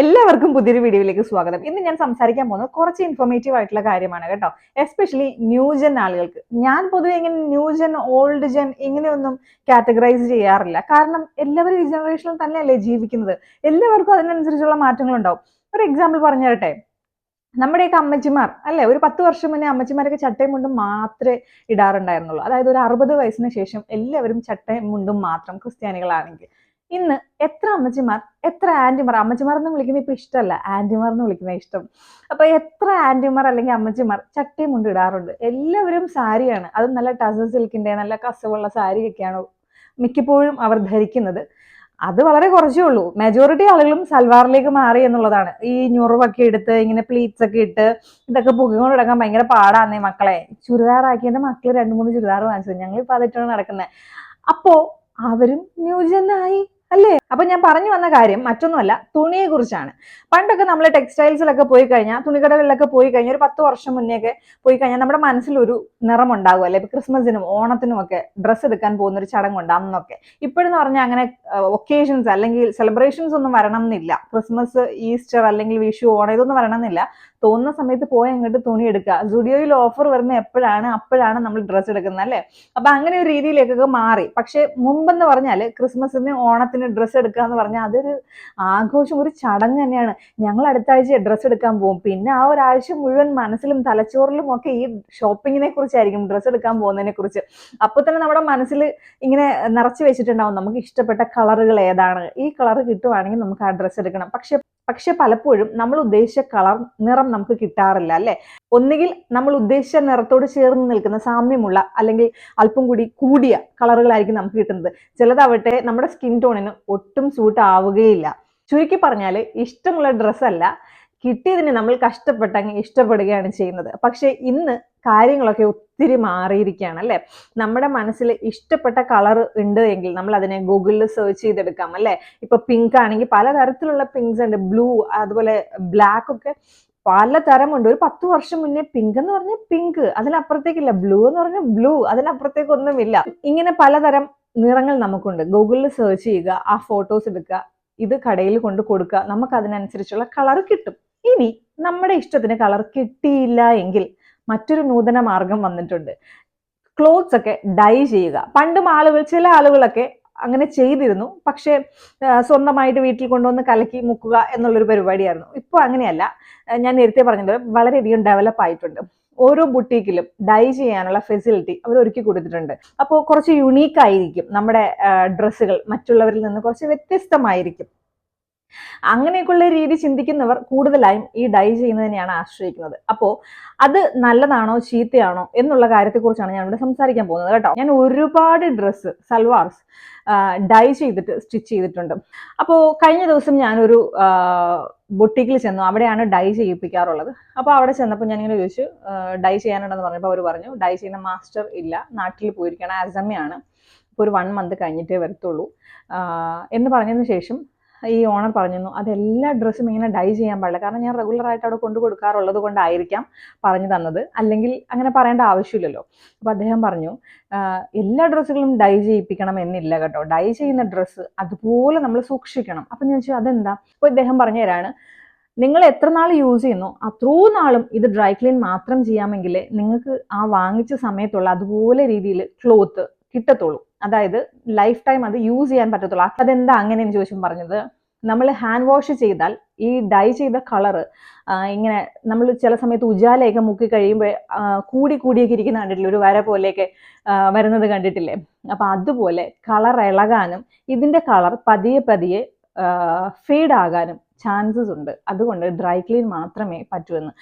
എല്ലാവർക്കും പുതിയൊരു വീഡിയോയിലേക്ക് സ്വാഗതം. ഇന്ന് ഞാൻ സംസാരിക്കാൻ പോകുന്നത് കുറച്ച് ഇൻഫോർമേറ്റീവ് ആയിട്ടുള്ള കാര്യമാണ് കേട്ടോ. എസ്പെഷ്യലി ന്യൂജൻ ആളുകൾക്ക്. ഞാൻ പൊതുവെ ഇങ്ങനെ ന്യൂജൻ ഓൾഡ് ജൻ ഇങ്ങനെയൊന്നും കാറ്റഗറൈസ് ചെയ്യാറില്ല. കാരണം എല്ലാവരും ഈ ജനറേഷനിൽ തന്നെയല്ലേ ജീവിക്കുന്നത്. എല്ലാവർക്കും അതിനനുസരിച്ചുള്ള മാറ്റങ്ങൾ ഉണ്ടാവും ഒരു എക്സാമ്പിൾ പറഞ്ഞു തരട്ടെ നമ്മുടെയൊക്കെ അമ്മച്ചിമാർ അല്ലെ? ഒരു പത്ത് വർഷം മുന്നേ അമ്മച്ചിമാരൊക്കെ ചട്ടയും മുണ്ടും മാത്രമേ ഇടാറുണ്ടായിരുന്നുള്ളൂ. അതായത് ഒരു അറുപത് വയസ്സിന് ശേഷം എല്ലാവരും ചട്ടയും മുണ്ടും മാത്രം ക്രിസ്ത്യാനികളാണെങ്കിൽ. ഇന്ന് എത്ര അമ്മച്ചിമാർ എത്ര ആന്റിമാർ അമ്മച്ചിമാർ എന്ന് വിളിക്കുന്നത് ഇപ്പൊ ഇഷ്ടമല്ല ആന്റിമാർ എന്ന് വിളിക്കുന്നത് ഇഷ്ടം. അപ്പൊ എത്ര ആന്റിമാർ അല്ലെങ്കിൽ അമ്മച്ചിമാർ ചട്ടയും മുണ്ട് ഇടാറുണ്ട്. എല്ലാവരും സാരിയാണ്. അത് നല്ല ടസർ സിൽക്കിന്റെ നല്ല കസവുള്ള സാരിയൊക്കെയാണ് മിക്കപ്പോഴും അവർ ധരിക്കുന്നത്. അത് വളരെ കുറച്ചേ ഉള്ളൂ. മെജോറിറ്റി ആളുകളും സൽവാറിലേക്ക് മാറി എന്നുള്ളതാണ്. ഈ ഞുറവൊക്കെ എടുത്ത് ഇങ്ങനെ പ്ലീറ്റ്സ് ഒക്കെ ഇട്ട് ഇതൊക്കെ പുകകൊണ്ട് കിടക്കാൻ ഭയങ്കര പാടാന്നേ മക്കളെ. ചുരിദാറാക്കി എന്റെ മക്കൾ രണ്ട് മൂന്ന് ചുരിദാർ വാങ്ങിച്ചത്. ഇപ്പൊ അതിട്ടാണ് നടക്കുന്നത്. അപ്പോ അവരും ന്യൂജനായി അല്ലേ അപ്പൊ ഞാൻ പറഞ്ഞു വന്ന കാര്യം മറ്റൊന്നുമല്ല തുണിയെ കുറിച്ചാണ് പണ്ടൊക്കെ നമ്മൾ ടെക്സ്റ്റൈൽസിലൊക്കെ പോയി കഴിഞ്ഞാൽ തുണിക്കടകളിലൊക്കെ പോയി കഴിഞ്ഞാൽ ഒരു പത്ത് വർഷം മുന്നേയൊക്കെ പോയി കഴിഞ്ഞാൽ നമ്മുടെ മനസ്സിലൊരു നിറം ഉണ്ടാകും അല്ലെ? ഇപ്പൊ ക്രിസ്മസിനും ഓണത്തിനും ഒക്കെ ഡ്രസ്സ് എടുക്കാൻ പോകുന്ന ഒരു ചടങ്ങുണ്ട് അന്നൊക്കെ. ഇപ്പോഴെന്ന് പറഞ്ഞാൽ അങ്ങനെ ഒക്കേഷൻസ് അല്ലെങ്കിൽ സെലിബ്രേഷൻസ് ഒന്നും വരണം എന്നില്ല ക്രിസ്മസ് ഈസ്റ്റർ അല്ലെങ്കിൽ വിഷു ഓണം ഇതൊന്നും വരണം എന്നില്ല തോന്നുന്ന സമയത്ത് പോയി അങ്ങോട്ട് തുണി എടുക്കുക. സുഡിയോയിൽ ഓഫർ വരുന്ന എപ്പോഴാണ് അപ്പോഴാണ് നമ്മൾ ഡ്രസ്സ് എടുക്കുന്നത്. അല്ലേ? അപ്പൊ അങ്ങനെ ഒരു രീതിയിലേക്കൊക്കെ മാറി. പക്ഷെ മുമ്പെന്ന് പറഞ്ഞാൽ ക്രിസ്മസിന് ഓണത്തിന് ഡ്രസ്സ് എടുക്കുക എന്ന് പറഞ്ഞാൽ അതൊരു ആഘോഷം ഒരു ചടങ്ങ് തന്നെയാണ്. ഞങ്ങൾ അടുത്ത ആഴ്ച ഡ്രസ്സ് എടുക്കാൻ പോകും. പിന്നെ ആ ഒരാഴ്ച മുഴുവൻ മനസ്സിലും തലച്ചോറിലും ഒക്കെ ഈ ഷോപ്പിങ്ങിനെ കുറിച്ചായിരിക്കും ഡ്രസ്സ് എടുക്കാൻ പോകുന്നതിനെ കുറിച്ച്. അപ്പൊ തന്നെ നമ്മുടെ മനസ്സിൽ ഇങ്ങനെ നിറച്ച് വെച്ചിട്ടുണ്ടാവും. നമുക്ക് ഇഷ്ടപ്പെട്ട കളറുകൾ ഏതാണ്? ഈ കളർ കിട്ടുവാണെങ്കിൽ നമുക്ക് ആ ഡ്രസ്സ് എടുക്കണം. പക്ഷെ പക്ഷെ പലപ്പോഴും നമ്മൾ ഉദ്ദേശിച്ച കളർ നിറം നമുക്ക് കിട്ടാറില്ല അല്ലെ? ഒന്നുകിൽ നമ്മൾ ഉദ്ദേശിച്ച നിറത്തോട് ചേർന്ന് നിൽക്കുന്ന സാമ്യമുള്ള അല്ലെങ്കിൽ അല്പം കൂടി കൂടിയ കളറുകളായിരിക്കും നമുക്ക് കിട്ടുന്നത്. ചിലതാവട്ടെ നമ്മുടെ സ്കിൻ ടോണിന് ഒട്ടും സൂട്ട് ആവുകയില്ല. ചുരുക്കി പറഞ്ഞാൽ ഇഷ്ടമുള്ള ഡ്രസ്സല്ല കിട്ടിയതിന് നമ്മൾ കഷ്ടപ്പെട്ട് കഷ്ടപ്പെട്ടങ്ങ് ഇഷ്ടപ്പെടുകയാണ് ചെയ്യുന്നത്. പക്ഷെ ഇന്ന് കാര്യങ്ങളൊക്കെ ഒത്തിരി മാറിയിരിക്കുകയാണ് അല്ലേ? നമ്മുടെ മനസ്സിൽ ഇഷ്ടപ്പെട്ട കളർ ഉണ്ട് എങ്കിൽ നമ്മൾ അതിനെ ഗൂഗിളിൽ സെർച്ച് ചെയ്തെടുക്കാം അല്ലേ? ഇപ്പൊ പിങ്ക് ആണെങ്കിൽ പലതരത്തിലുള്ള പിങ്ക്സ് ഉണ്ട്. ബ്ലൂ അതുപോലെ ബ്ലാക്ക് ഒക്കെ പലതരമുണ്ട് ഒരു പത്ത് വർഷം മുന്നേ പിങ്ക് എന്ന് പറഞ്ഞാൽ പിങ്ക് അതിനപ്പുറത്തേക്കില്ല. ബ്ലൂ എന്ന് പറഞ്ഞാൽ ബ്ലൂ അതിനപ്പുറത്തേക്ക് ഒന്നുമില്ല ഇങ്ങനെ പലതരം നിറങ്ങൾ നമുക്കുണ്ട്. ഗൂഗിളിൽ സെർച്ച് ചെയ്യുക ആ ഫോട്ടോസ് എടുക്കുക ഇത് കടയിൽ കൊണ്ട് കൊടുക്കുക. നമുക്ക് അതിനനുസരിച്ചുള്ള കളർ കിട്ടും. ഇനി നമ്മുടെ ഇഷ്ടത്തിന് കളർ കിട്ടിയില്ല എങ്കിൽ മറ്റൊരു നൂതന മാർഗം വന്നിട്ടുണ്ട്. ക്ലോത്ത്സ് ഒക്കെ ഡൈ ചെയ്യുക. പണ്ടും ആളുകൾ ചില ആളുകളൊക്കെ അങ്ങനെ ചെയ്തിരുന്നു. പക്ഷേ സ്വന്തമായിട്ട് വീട്ടിൽ കൊണ്ടുവന്ന് കലക്കി മുക്കുക എന്നുള്ളൊരു പരിപാടിയായിരുന്നു. ഇപ്പോൾ അങ്ങനെയല്ല. ഞാൻ നേരത്തെ പറഞ്ഞത് വളരെയധികം ഡെവലപ്പ് ആയിട്ടുണ്ട്. ഓരോ ബുട്ടീക്കിലും ഡൈ ചെയ്യാനുള്ള ഫെസിലിറ്റി അവർ ഒരുക്കി കൊടുത്തിട്ടുണ്ട്. അപ്പോൾ കുറച്ച് യുണീക്ക് ആയിരിക്കും നമ്മുടെ ഡ്രസ്സുകൾ മറ്റുള്ളവരിൽ നിന്ന് കുറച്ച് വ്യത്യസ്തമായിരിക്കും. അങ്ങനെയൊക്കെയുള്ള രീതി ചിന്തിക്കുന്നവർ കൂടുതലായും ഈ ഡൈ ചെയ്യുന്നതിനെയാണ് ആശ്രയിക്കുന്നത്. അപ്പോൾ അത് നല്ലതാണോ ചീത്തയാണോ എന്നുള്ള കാര്യത്തെക്കുറിച്ചാണ് ഞാൻ ഇവിടെ സംസാരിക്കാൻ പോകുന്നത് കേട്ടോ. ഞാൻ ഒരുപാട് ഡ്രസ്സ് സൽവാർസ് ഡൈ ചെയ്തിട്ട് സ്റ്റിച്ച് ചെയ്തിട്ടുണ്ട്. അപ്പോൾ കഴിഞ്ഞ ദിവസം ഞാനൊരു ബൊട്ടിക്കിൽ ചെന്നു. അവിടെയാണ് ഡൈ ചെയ്യിപ്പിക്കാറുള്ളത്. അപ്പോൾ അവിടെ ചെന്നപ്പോൾ ഞാൻ ഇങ്ങനെ ചോദിച്ചു ഡൈ ചെയ്യാനുണ്ടെന്ന് പറഞ്ഞപ്പോൾ അവർ പറഞ്ഞു ഡൈ ചെയ്യുന്ന മാസ്റ്റർ ഇല്ല. നാട്ടിൽ പോയിരിക്കണം ആസമ്മയാണ് ഇപ്പോൾ ഒരു വൺ മന്ത് കഴിഞ്ഞിട്ടേ വരത്തുള്ളൂ. എന്ന് പറഞ്ഞതിന് ശേഷം ഈ ഓണർ പറഞ്ഞിരുന്നു. അതെല്ലാ ഡ്രസ്സും ഇങ്ങനെ ഡൈ ചെയ്യാൻ പാടില്ല. കാരണം ഞാൻ റെഗുലർ ആയിട്ട് അവിടെ കൊണ്ടു കൊടുക്കാറുള്ളത് കൊണ്ടായിരിക്കാം പറഞ്ഞു തന്നത്. അല്ലെങ്കിൽ അങ്ങനെ പറയേണ്ട ആവശ്യമില്ലല്ലോ. അപ്പോൾ അദ്ദേഹം പറഞ്ഞു എല്ലാ ഡ്രസ്സുകളും ഡൈ ചെയ്യിപ്പിക്കണം എന്നില്ല കേട്ടോ. ഡൈ ചെയ്യുന്ന ഡ്രസ്സ് അതുപോലെ നമ്മൾ സൂക്ഷിക്കണം. അപ്പം ഞാൻ ചോദിച്ചു അതെന്താ? അപ്പോൾ ഇദ്ദേഹം പറഞ്ഞു തരാണ് നിങ്ങൾ എത്ര നാൾ യൂസ് ചെയ്യുന്നു അത്രയും നാളും ഇത് ഡ്രൈ ക്ലീൻ മാത്രം ചെയ്യാമെങ്കിൽ നിങ്ങൾക്ക് ആ വാങ്ങിച്ച സമയത്തുള്ള അതുപോലെ രീതിയിൽ ക്ലോത്ത് കിട്ടത്തുള്ളൂ. അതായത് ലൈഫ് ടൈം അത് യൂസ് ചെയ്യാൻ പറ്റത്തുള്ളൂ. അതെന്താ അങ്ങനെ എന്ന് ചോദിച്ചും പറഞ്ഞത് നമ്മൾ ഹാൻഡ് വാഷ് ചെയ്താൽ ഈ ഡൈ ചെയ്ത കളറ് ഇങ്ങനെ നമ്മൾ ചില സമയത്ത് ഉജാലയൊക്കെ മുക്കി കഴിയുമ്പോൾ കൂടി കൂടിയൊക്കെ ഇരിക്കുന്ന കണ്ടിട്ടില്ലേ? ഒരു വര പോലെയൊക്കെ വരുന്നത് കണ്ടിട്ടില്ലേ? അപ്പൊ അതുപോലെ കളർ ഇളകാനും ഇതിന്റെ കളർ പതിയെ പതിയെ ഫീഡ് ആകാനും ചാൻസസ് ഉണ്ട്. അതുകൊണ്ട് ഡ്രൈ ക്ലീൻ മാത്രമേ പറ്റൂ എന്ന്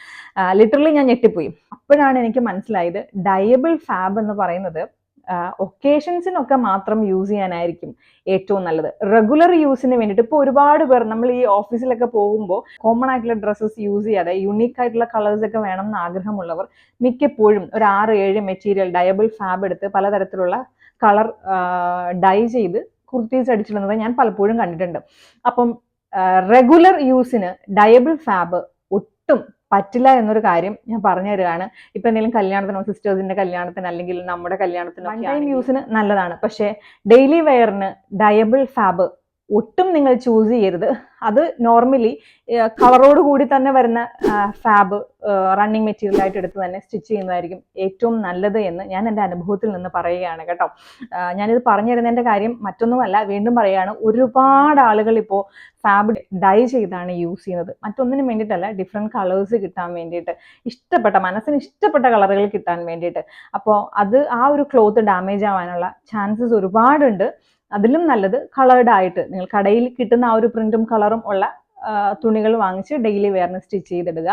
ലിറ്ററലി ഞാൻ ഞെട്ടിപ്പോയി. അപ്പോഴാണ് എനിക്ക് മനസ്സിലായത് ഡയബിൾ ഫാബ് എന്ന് പറയുന്നത് ഒക്കേഷൻസിനൊക്കെ മാത്രം യൂസ് ചെയ്യാനായിരിക്കും ഏറ്റവും നല്ലത്. റെഗുലർ യൂസിന് വേണ്ടിയിട്ട് ഇപ്പോൾ ഒരുപാട് പേർ നമ്മൾ ഈ ഓഫീസിലൊക്കെ പോകുമ്പോൾ കോമൺ ആയിട്ടുള്ള ഡ്രസ്സസ് യൂസ് ചെയ്യാതെ യുണീക്ക് ആയിട്ടുള്ള കളേഴ്സ് ഒക്കെ വേണം എന്ന് ആഗ്രഹമുള്ളവർ മിക്കപ്പോഴും ഒരു ആറ് ഏഴ് മെറ്റീരിയൽ ഡയബിൾ ഫാബ് എടുത്ത് പലതരത്തിലുള്ള കളർ ഡൈ ചെയ്ത് കുർത്തീസ് അടിച്ചിടുന്നത് ഞാൻ പലപ്പോഴും കണ്ടിട്ടുണ്ട്. അപ്പം റെഗുലർ യൂസിന് ഡയബിൾ ഫാബ് ഒട്ടും പറ്റില്ല എന്നൊരു കാര്യം ഞാൻ പറഞ്ഞു തരികയാണ് ഇപ്പൊ എന്തെങ്കിലും കല്യാണത്തിനോ സിസ്റ്റേഴ്സിന്റെ കല്യാണത്തിന് അല്ലെങ്കിൽ നമ്മുടെ കല്യാണത്തിനോ യൂസിന് നല്ലതാണ്. പക്ഷേ ഡെയിലി വെയറിന് ഡയബിൾ ഫാബ് ഒട്ടും നിങ്ങൾ ചൂസ് ചെയ്യരുത്. അത് നോർമലി കളറോട് കൂടി തന്നെ വരുന്ന ഫാബ് റണ്ണിങ് മെറ്റീരിയൽ ആയിട്ട് എടുത്ത് തന്നെ സ്റ്റിച്ച് ചെയ്യുന്നതായിരിക്കും ഏറ്റവും നല്ലത് എന്ന് ഞാൻ എന്റെ അനുഭവത്തിൽ നിന്ന് പറയുകയാണ് കേട്ടോ. ഞാനിത് പറഞ്ഞു തരുന്നതിന്റെ കാര്യം മറ്റൊന്നുമല്ല വീണ്ടും പറയുകയാണ് ഒരുപാട് ആളുകൾ ഇപ്പോൾ ഫാബ് ഡൈ ചെയ്താണ് യൂസ് ചെയ്യുന്നത്. മറ്റൊന്നിനും വേണ്ടിയിട്ടല്ല ഡിഫറെന്റ് കളേഴ്സ് കിട്ടാൻ വേണ്ടിയിട്ട് ഇഷ്ടപ്പെട്ട മനസ്സിന് ഇഷ്ടപ്പെട്ട കളറുകൾ കിട്ടാൻ വേണ്ടിയിട്ട്. അപ്പോൾ അത് ആ ഒരു ക്ലോത്ത് ഡാമേജ് ആവാനുള്ള ചാൻസസ് ഒരുപാടുണ്ട്. അതിലും നല്ലത് കളേർഡ് ആയിട്ട്. നിങ്ങൾ കടയിൽ കിട്ടുന്ന ആ ഒരു പ്രിന്റും കളറും ഉള്ള തുണികൾ വാങ്ങിച്ച് ഡെയിലി വെയറിന് സ്റ്റിച്ച് ചെയ്തിടുക.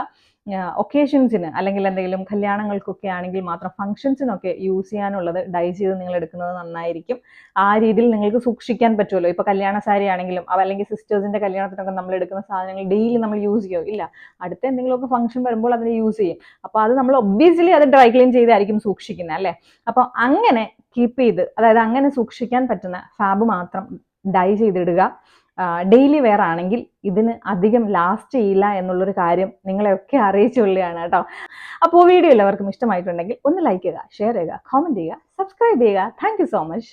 ഒക്കേഷൻസിന് അല്ലെങ്കിൽ എന്തെങ്കിലും കല്യാണങ്ങൾക്കൊക്കെ ആണെങ്കിൽ മാത്രം ഫംഗ്ഷൻസിനൊക്കെ യൂസ് ചെയ്യാനുള്ളത് ഡൈ ചെയ്ത് നിങ്ങൾ എടുക്കുന്നത് നന്നായിരിക്കും. ആ രീതിയിൽ നിങ്ങൾക്ക് സൂക്ഷിക്കാൻ പറ്റുമല്ലോ. ഇപ്പോൾ കല്യാണ സാരി ആണെങ്കിലും അല്ലെങ്കിൽ സിസ്റ്റേഴ്സിന്റെ കല്യാണത്തിനൊക്കെ നമ്മൾ എടുക്കുന്ന സാധനങ്ങൾ ഡെയിലി നമ്മൾ യൂസ് ചെയ്യും? ഇല്ല. അടുത്ത എന്തെങ്കിലുമൊക്കെ ഫംഗ്ഷൻ വരുമ്പോൾ അതിനെ യൂസ് ചെയ്യും. അപ്പോൾ അത് നമ്മൾ ഒബ്വിയസ്ലി അത് ഡ്രൈ ക്ലീൻ ചെയ്തായിരിക്കും സൂക്ഷിക്കുന്നത് അല്ലേ? അപ്പോൾ അങ്ങനെ കീപ്പ് ചെയ്ത് അതായത് അങ്ങനെ സൂക്ഷിക്കാൻ പറ്റുന്ന ഫാബ് മാത്രം ഡൈ ചെയ്തിടുക. ഡെയിലി വെയർ ആണെങ്കിൽ ഇതിന് അധികം ലാസ്റ്റ് ചെയ്യില്ല എന്നുള്ളൊരു കാര്യം നിങ്ങളെയൊക്കെ അറിയിച്ചുകൊള്ളുകയാണ് കേട്ടോ. അപ്പോൾ വീഡിയോ എല്ലാവർക്കും ഇഷ്ടമായിട്ടുണ്ടെങ്കിൽ ഒന്ന് ലൈക്ക് ചെയ്യുക ഷെയർ ചെയ്യുക കോമന്റ് ചെയ്യുക സബ്സ്ക്രൈബ് ചെയ്യുക. Thank so much